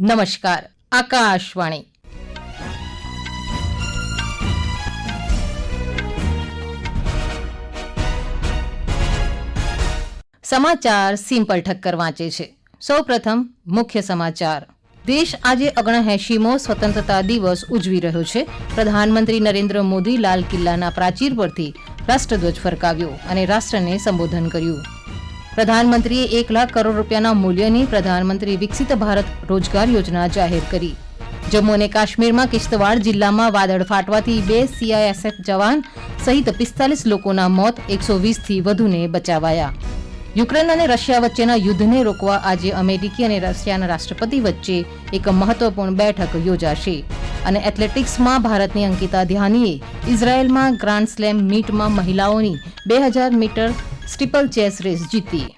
નમસ્કાર, આકાશવાણી. સમાચાર સિમ્પલ ઠક્કર વાંચે છે. સૌપ્રથમ મુખ્ય સમાચાર. દેશ આજે ઓગણએંશીમો સ્વતંત્રતા દિવસ ઉજવી રહ્યો છે. પ્રધાનમંત્રી નરેન્દ્ર મોદી લાલ કિલ્લાના પ્રાચીર પરથી રાષ્ટ્રધ્વજ ફરકાવ્યો અને રાષ્ટ્રને સંબોધન કર્યું. પ્રધાનમંત્રીએ એક લાખ કરોડ રૂપિયાના મૂલ્યની પ્રધાનમંત્રી વિકસિત ભારત રોજગાર યોજના જાહેર કરી. જમ્મુ અને કાશ્મીરમાં કિશ્તવાડ જિલ્લામાં વાદળ ફાટવાથી બે સીઆઈએસએફ જવાન સહિત પિસ્તાલીસ લોકોના મોત, એકસો વીસથી વધુને બચાવાયા. યુક્રેન અને રશિયા વચ્ચેના યુદ્ધને રોકવા આજે અમેરિકી અને રશિયાના રાષ્ટ્રપતિ વચ્ચે એક મહત્વપૂર્ણ બેઠક યોજાશે. અને એથ્લેટિક્સમાં ભારતની અંકિતા ધ્યાનીએ ઇઝરાયેલમાં ગ્રાન્ડ સ્લેમ મીટમાં મહિલાઓની બે હજાર મીટર સ્ટીપલ ચેસ રેસ જીતી.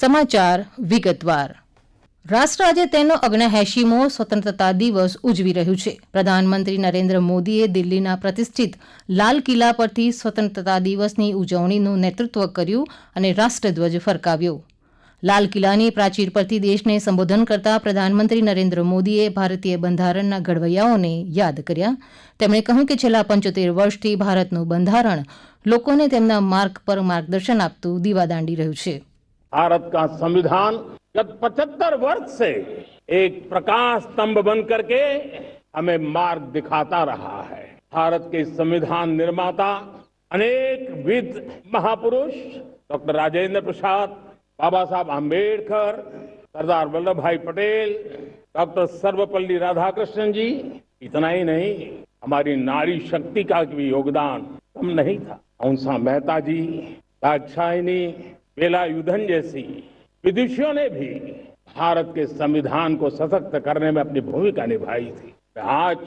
સમાચાર વિગતવાર. રાષ્ટ્ર આજે તેનો અગ્નહેશીમો સ્વતંત્રતા દિવસ ઉજવી રહ્યું છે. પ્રધાનમંત્રી નરેન્દ્ર મોદીએ દિલ્હીના પ્રતિષ્ઠિત લાલ કિલ્લા પરથી સ્વતંત્રતા દિવસની ઉજવણીનું નેતૃત્વ કર્યું અને રાષ્ટ્રધ્વજ ફરકાવ્યો. લાલ કિલ્લાની પ્રાચીર પરથી દેશને સંબોધન કરતા પ્રધાનમંત્રી નરેન્દ્ર મોદીએ ભારતીય બંધારણના ઘડવૈયાઓને યાદ કર્યા તેમણે કહ્યું કે છેલ્લા પંચોતેર વર્ષથી ભારતનું બંધારણ લોકોને તેમના માર્ગ પર માર્ગદર્શન આપતું દીવાદાંડી રહ્યું છે भारत का संविधान गत 75 वर्ष से एक प्रकाश स्तंभ बन करके हमें मार्ग दिखाता रहा है भारत के संविधान निर्माता अनेक विद महापुरुष डॉक्टर राजेंद्र प्रसाद बाबा साहब आम्बेडकर सरदार वल्लभ भाई पटेल, डॉक्टर सर्वपल्ली राधाकृष्णन जी, इतना ही नहीं, हमारी नारी शक्ति का भी योगदान कम नहीं था। हंसा मेहता जी दाक्षायणी बेला युधन जैसी विदुषियों ने भी भारत के संविधान को सशक्त करने में अपनी भूमिका निभाई थी। आज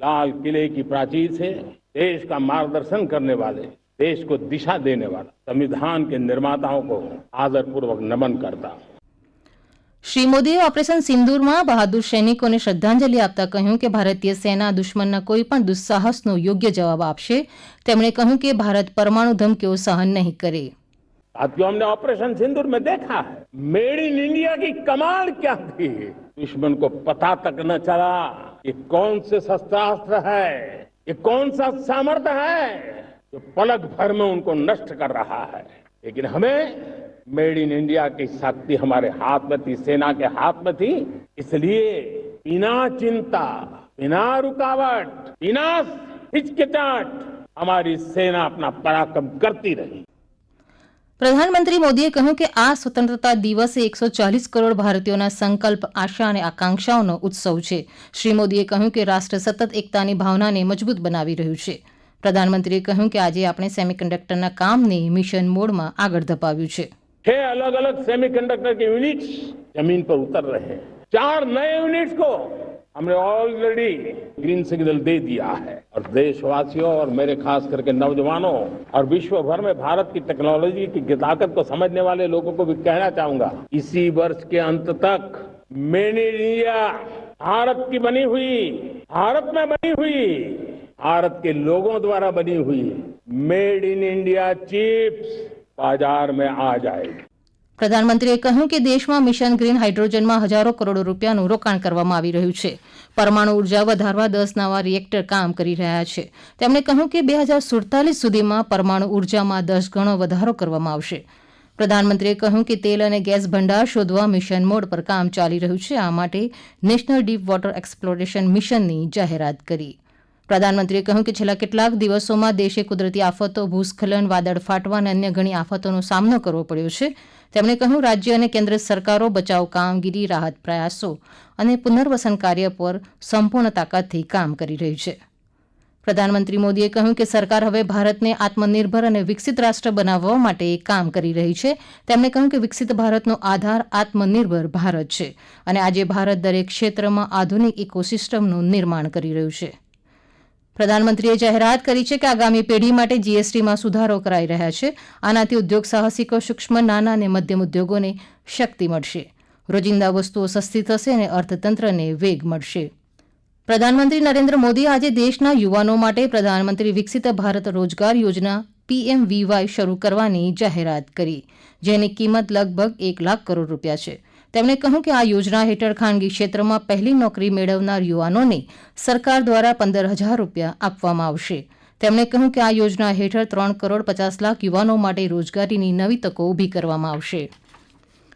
लाल किले की प्राचीर से देश का मार्गदर्शन करने वाले देश को दिशा देने वाला संविधान के निर्माताओं को आदरपूर्वक नमन करता हूं શ્રી મોદીએ ઓપરેશન સિંદૂરમાં બહાદુર સૈનિકોને શ્રદ્ધાંજલિ આપતા કહ્યું કે ભારતીય સેના દુશ્મનના કોઈ પણ દુસ્સાહસનો યોગ્ય જવાબ આપશે તેમણે કહ્યું કે ભારત પરમાણુ ધમકીઓ સહન નહીં કરે साथियों हमने ऑपरेशन सिंदूर में देखा है मेड इन इंडिया की कमाल क्या थी दुश्मन को पता तक न चला ये कौन से शस्त्रास्त्र है ये कौन सा सामर्थ्य है जो पलक भर में उनको नष्ट कर रहा है लेकिन हमें मेड इन इंडिया की शक्ति हमारे हाथ में थी सेना के हाथ में थी इसलिए बिना चिंता बिना रुकावट बिना हिचकिचाहट हमारी सेना अपना पराक्रम करती रही પ્રધાનમંત્રી મોદીએ કહ્યું કે આ સ્વતંત્રતા દિવસે એકસો ચાલીસ કરોડ ભારતીયોના સંકલ્પ આશા અને આકાંક્ષાઓનો ઉત્સવ છે શ્રી મોદીએ કહ્યું કે રાષ્ટ્ર સતત એકતાની ભાવનાને મજબૂત બનાવી રહ્યું છે પ્રધાનમંત્રીએ કહ્યું કે આજે આપણે સેમિકન્ડક્ટરના કામને મિશન મોડમાં આગળ ધપાવ્યું છે छह अलग अलग सेमीकंडक्टर के यूनिट्स जमीन पर उतर रहे हैं चार नए यूनिट्स को हमने ऑलरेडी ग्रीन सिग्नल दे दिया है और देशवासियों और मेरे खास करके नौजवानों और विश्व भर में भारत की टेक्नोलॉजी की ताकत को समझने वाले लोगों को भी कहना चाहूंगा इसी वर्ष के अंत तक मेड इन इंडिया भारत की बनी हुई भारत में बनी हुई भारत के लोगों द्वारा बनी हुई मेड इन इंडिया चिप्स बाजार में आ जाएगी પ્રધાનમંત્રીએ કહ્યું કે દેશમાં મિશન ગ્રીન હાઇડ્રોજનમાં હજારો કરોડો રૂપિયાનું રોકાણ કરવામાં આવી રહ્યું છે પરમાણુ ઉર્જા વધારવા દસ નવા રિએક્ટર કામ કરી રહ્યા છે તેમણે કહ્યું કે બે હજાર સુડતાલીસ સુધીમાં પરમાણુ ઉર્જામાં દસ ગણો વધારો કરવામાં આવશે પ્રધાનમંત્રીએ કહ્યું કે તેલ અને ગેસ ભંડાર શોધવા મિશન મોડ પર કામ ચાલી રહ્યું છે આ માટે નેશનલ ડીપ વોટર એક્સપ્લોરેશન મિશનની જાહેરાત કરી પ્રધાનમંત્રીએ કહ્યું કે છેલ્લા કેટલાક દિવસોમાં દેશે કુદરતી આફતો, ભૂસ્ખલન, વાદળ ફાટવા અને અન્ય ઘણી આફતોનો સામનો કરવો પડ્યો છે. તેમણે કહ્યું, રાજ્ય અને કેન્દ્ર સરકારો બચાવ કામગીરી, રાહત પ્રયાસો અને પુનર્વસન કાર્ય પર સંપૂર્ણ તાકાતથી કામ કરી રહી છે. પ્રધાનમંત્રી મોદીએ કહ્યું કે સરકાર હવે ભારતને આત્મનિર્ભર અને વિકસિત રાષ્ટ્ર બનાવવા માટે કામ કરી રહી છે. તેમણે કહ્યું કે વિકસિત ભારતનો આધાર આત્મનિર્ભર ભારત છે અને આજે ભારત દરેક ક્ષેત્રમાં આધુનિક ઇકોસિસ્ટમનું નિર્માણ કરી રહ્યું છે. પ્રધાનમંત્રીએ જાહેરાત કરી છે કે આગામી પેઢી માટે જીએસટીમાં સુધારો કરાઈ રહ્યા છે. આનાથી ઉદ્યોગ સાહસિકો, સૂક્ષ્મ નાના અને મધ્યમ ઉદ્યોગોને શક્તિ મળશે. રોજિંદા વસ્તુઓ સસ્તી થશે અને અર્થતંત્રને વેગ મળશે. પ્રધાનમંત્રી નરેન્દ્ર મોદી આજે દેશના યુવાનો માટે પ્રધાનમંત્રી વિકસિત ભારત રોજગાર યોજના પીએમવીવાય શરૂ કરવાની જાહેરાત કરી, જેની કિંમત લગભગ એક લાખ કરોડ રૂપિયા છે. તેમણે કહ્યું કે આ યોજના હેઠળ ખાનગી ક્ષેત્રમાં પહેલી નોકરી મેળવનાર યુવાનોને સરકાર દ્વારા પંદર હજાર રૂપિયા આપવામાં આવશે. તેમણે કહ્યું કે આ યોજના હેઠળ ત્રણ કરોડ પચાસ લાખ યુવાનો માટે રોજગારીની નવી તકો ઊભી કરવામાં આવશે.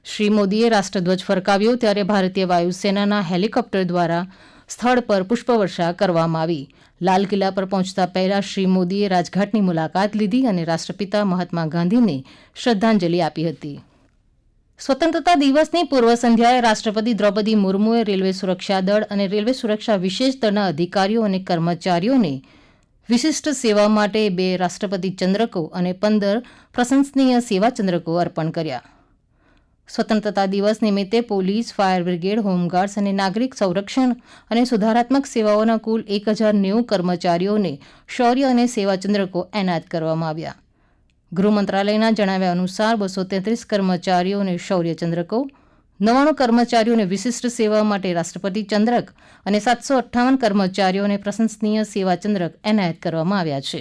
શ્રી મોદીએ રાષ્ટ્રધ્વજ ફરકાવ્યો ત્યારે ભારતીય વાયુસેનાના હેલિકોપ્ટર દ્વારા સ્થળ પર પુષ્પવર્ષા કરવામાં આવી. લાલ કિલ્લા પર પહોંચતા પહેલા શ્રી મોદીએ રાજઘાટની મુલાકાત લીધી અને રાષ્ટ્રપિતા મહાત્મા ગાંધીને શ્રદ્ધાંજલિ આપી હતી. સ્વતંત્રતા દિવસની પૂર્વ સંધ્યાએ રાષ્ટ્રપતિ દ્રૌપદી મુર્મુએ રેલવે સુરક્ષા દળ અને રેલવે સુરક્ષા વિશેષ દળના અધિકારીઓ અને કર્મચારીઓને વિશિષ્ટ સેવા માટે બે રાષ્ટ્રપતિ ચંદ્રકો અને પંદર પ્રશંસનીય સેવા ચંદ્રકો અર્પણ કર્યા. સ્વતંત્રતા દિવસ નિમિત્તે પોલીસ, ફાયર બ્રિગેડ, હોમગાર્ડ્સ અને નાગરિક સંરક્ષણ અને સુધારાત્મક સેવાઓના કુલ એક હજાર નેવું કર્મચારીઓને શૌર્ય અને સેવા ચંદ્રકો એનાયત કરવામાં આવ્યા. ગૃહ મંત્રાલયના જણાવ્યા અનુસાર બસો તેત્રીસ કર્મચારીઓને શૌર્ય ચંદ્રકો નવ્વાણું કર્મચારીઓને વિશિષ્ટ સેવા માટે રાષ્ટ્રપતિ ચંદ્રક અને સાતસો અઠ્ઠાવન કર્મચારીઓને પ્રશંસનીય સેવા ચંદ્રક એનાયત કરવામાં આવ્યા છે.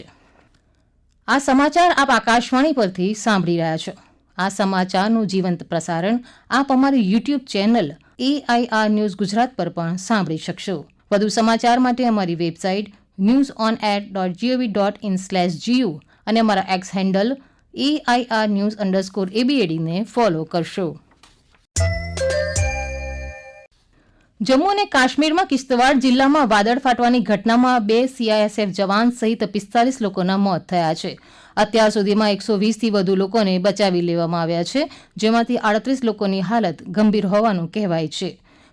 આ સમાચાર આપ આકાશવાણી પરથી સાંભળી રહ્યા છો. આ સમાચારનું જીવંત પ્રસારણ આપ અમારી YouTube channel AIR news Gujarat પર પણ સાંભળી શકશો. વધુ સમાચાર માટે અમારી website news on air dot GOV dot in slash GU અને અમારા X handle AIR news underscore એબીએડીને follow કરશો. જમ્મુ અને કાશ્મીરમાં કિશ્તવાડ જિલ્લામાં વાદળ ફાટવાની ઘટનામાં બે સીઆઈએસએફ જવાન સહિત પિસ્તાલીસ લોકોના મોત થયા છે. અત્યાર સુધીમાં એકસો વીસથી વધુ લોકોને બચાવી લેવામાં આવ્યા છે, જેમાંથી આડત્રીસ લોકોની હાલત ગંભીર હોવાનું કહેવાય છે.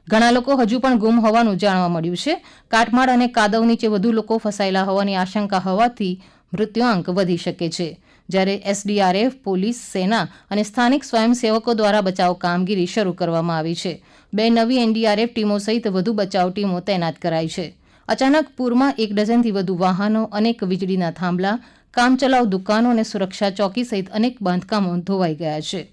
ઘણા લોકો હજુ પણ ગુમ હોવાનું જાણવા મળ્યું છે. કાટમાળ અને કાદવ નીચે વધુ લોકો ફસાયેલા હોવાની આશંકા હોવાથી મૃત્યુઆંક વધી શકે છે. જ્યારે એસડીઆરએફ, પોલીસ, સેના અને સ્થાનિક સ્વયંસેવકો દ્વારા બચાવ કામગીરી શરૂ કરવામાં આવી છે. બે નવી એનડીઆરએફ ટીમો સહિત વધુ બચાવ ટીમો તૈનાત કરાઈ છે. અચાનક પૂરમાં એક ડઝનથી વધુ વાહનો, અનેક વીજળીના થાંભલા, કામચલાઉ દુકાનો અને સુરક્ષા ચોકી સહિત અનેક બાંધકામો ધોવાઈ ગયા છે.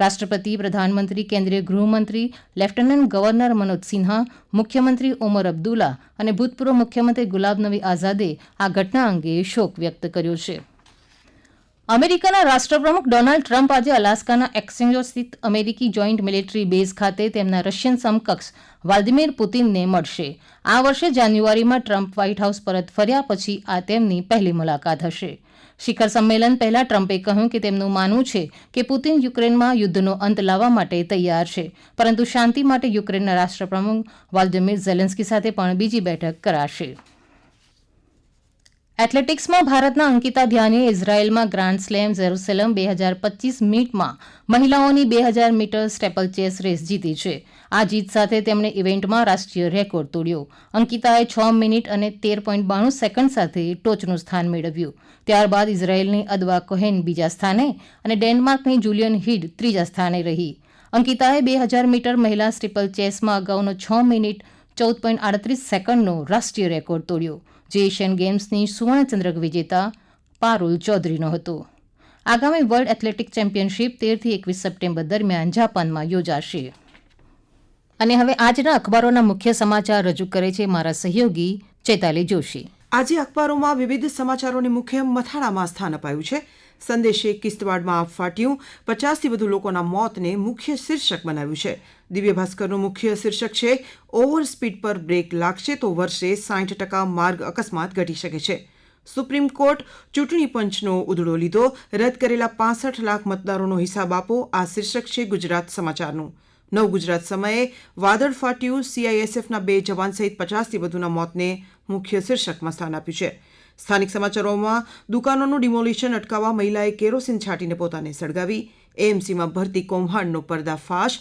રાષ્ટ્રપતિ, પ્રધાનમંત્રી, કેન્દ્રીય ગૃહમંત્રી, લેફ્ટનન્ટ ગવર્નર મનોજ સિન્હા, મુખ્યમંત્રી ઓમર અબ્દુલ્લા અને ભૂતપૂર્વ મુખ્યમંત્રી ગુલાબનબી આઝાદે આ ઘટના અંગે શોક વ્યક્ત કર્યો છે. અમેરિકાના રાષ્ટ્રપ્રમુખ ડોનાલ્ડ ટ્રમ્પ આજે અલાસ્કાના એક્સચેન્જો સ્થિત અમેરિકી જોઈન્ટ મિલિટરી બેઝ ખાતે તેમના રશિયન સમકક્ષ વ્લાદિમીર પુતિનને મળશે. આ વર્ષે જાન્યુઆરીમાં ટ્રમ્પ વ્હાઇટ હાઉસ પરત ફર્યા પછી આ તેમની પહેલી મુલાકાત હશે. શિખર સંમેલન પહેલા ટ્રમ્પે કહ્યું કે તેમનું માનવું છે કે પુતિન યુક્રેનમાં યુદ્ધનો અંત લાવવા માટે તૈયાર છે. પરંતુ શાંતિ માટે યુક્રેનના રાષ્ટ્રપ્રમુખ વ્લાદિમીર ઝેલેન્સ્કી સાથે પણ બીજી બેઠક કરાશે. એથ્લેટિક્સમાં ભારતના અંકિતા ધ્યાનીએ ઇઝરાયેલમાં ગ્રાન્ડ સ્લેમ જેરુસેલમ બે હજાર પચીસ મીટમાં મહિલાઓની બે હજાર મીટર સ્ટેપલ ચેસ રેસ જીતી છે. આ જીત સાથે તેમણે ઇવેન્ટમાં રાષ્ટ્રીય રેકોર્ડ તોડ્યો. અંકિતાએ છ મિનિટ અને તેર પોઈન્ટ બાણું સેકન્ડ સાથે ટોચનું સ્થાન મેળવ્યું. ત્યારબાદ ઇઝરાયેલની અદવા કોહેન બીજા સ્થાને અને ડેનમાર્કની જુલિયન હિડ ત્રીજા સ્થાને રહી. અંકિતાએ બે હજાર મીટર મહિલા સ્ટીપલ ચેસમાં અગાઉનો છ મિનિટ ચૌદ પોઈન્ટ આડત્રીસ સેકન્ડનો રાષ્ટ્રીય રેકોર્ડ તોડ્યો, જે એશિયન ગેમ્સની સુવર્ણચંદ્રક વિજેતા પારુલ ચૌધરીનો હતો. આગામી વર્લ્ડ એથ્લેટિક ચેમ્પિયનશિપ તેરથી એકવીસ સપ્ટેમ્બર દરમિયાન જાપાનમાં યોજાશે. અને હવે આજના અખબારોના મુખ્ય સમાચાર રજૂ કરે છે મારા સહયોગી ચૈતાલી જોશી. આજે અખબારોમાં વિવિધ સમાચારોને મુખ્ય મથાળામાં સ્થાન અપાયું છે. સંદેશે કિસ્તવાડમાં આગ ફાટ્યું. પચાસથી વધુ લોકોના મોતને મુખ્ય શીર્ષક બનાવ્યું છે. દિવ્ય ભાસ્કરનું મુખ્ય શીર્ષક છે, ઓવર સ્પીડ પર બ્રેક લાગશે તો વર્ષે સાઠ ટકા માર્ગ અકસ્માત ઘટી શકે છે. સુપ્રીમ કોર્ટ ચૂંટણી પંચનો ઉધડો લીધો. રદ કરેલા પાસઠ લાખ મતદારોનો હિસાબ આપો. આ શીર્ષક છે ગુજરાત સમાચારનું. નવ ગુજરાત સમયે વાદળ ફાટ્યું સીઆઈએસએફના બે જવાન સહિત પચાસથી વધુના મોતને મુખ્ય શીર્ષકમાં સ્થાન આપ્યું છે. સ્થાનિક સમાચારોમાં દુકાનોનું ડિમોલિશન અટકાવવા મહિલાએ કેરોસીન છાંટીને પોતાને સળગાવી. એએમસીમાં ભરતી કૌભાંડનો પર્દાફાશ.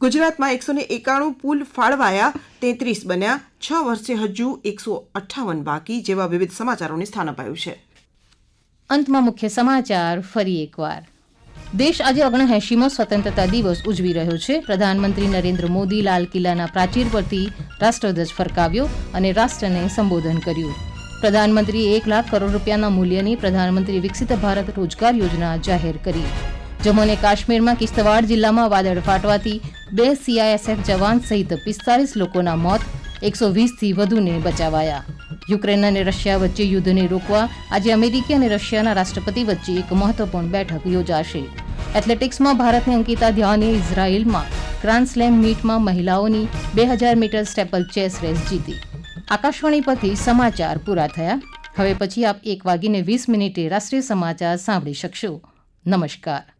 ગુજરાતમાં એકસો ને એકાણું પુલ ફાળવાયા, તેત્રીસ બન્યા, છ વર્ષે હજુ એકસો અઠ્ઠાવન બાકી જેવા વિવિધ સમાચારોને સ્થાન અપાયું છે. અંતમાં મુખ્ય સમાચાર ફરી એકવાર. દેશ આજે ઓગણએંશીમો સ્વતંત્રતા દિવસ ઉજવી રહ્યો છે. પ્રધાનમંત્રી નરેન્દ્ર મોદી લાલ કિલ્લાના પ્રાચીર પરથી રાષ્ટ્રધ્વજ ફરકાવ્યો અને રાષ્ટ્રને સંબોધન કર્યું. પ્રધાનમંત્રીએ એક લાખ કરોડ રૂપિયાના મૂલ્યની પ્રધાનમંત્રી વિકસિત ભારત રોજગાર યોજના જાહેર કરી. જમ્મુ અને કાશ્મીરમાં કિશ્તવાડ જિલ્લામાં વાદળ ફાટવાથી બે સીઆઈએસએફ જવાન સહિત પિસ્તાલીસ લોકોના મોત, એકસો વીસથી વધુને બચાવાયા. યુક્રેન અને રશિયા વચ્ચે યુદ્ધને રોકવા આજે અમેરિકી અને રશિયાના રાષ્ટ્રપતિ વચ્ચે એક મહત્વપૂર્ણ બેઠક યોજાશે. એથ્લેટિક્સમાં ભારતની અંકિતા ધ્યાને ઇઝરાયલમાં. ગ્રાન્ડ સ્લેમ મીટમાં મહિલાઓની બે હજાર મીટર સ્ટેપલ ચેસ રેસ જીતી. આકાશવાણી પરથી સમાચાર પૂરા થયા. હવે પછી આપ એક વાગીને વીસ મિનિટે રાષ્ટ્રીય સમાચાર સાંભળી શકશો. નમસ્કાર.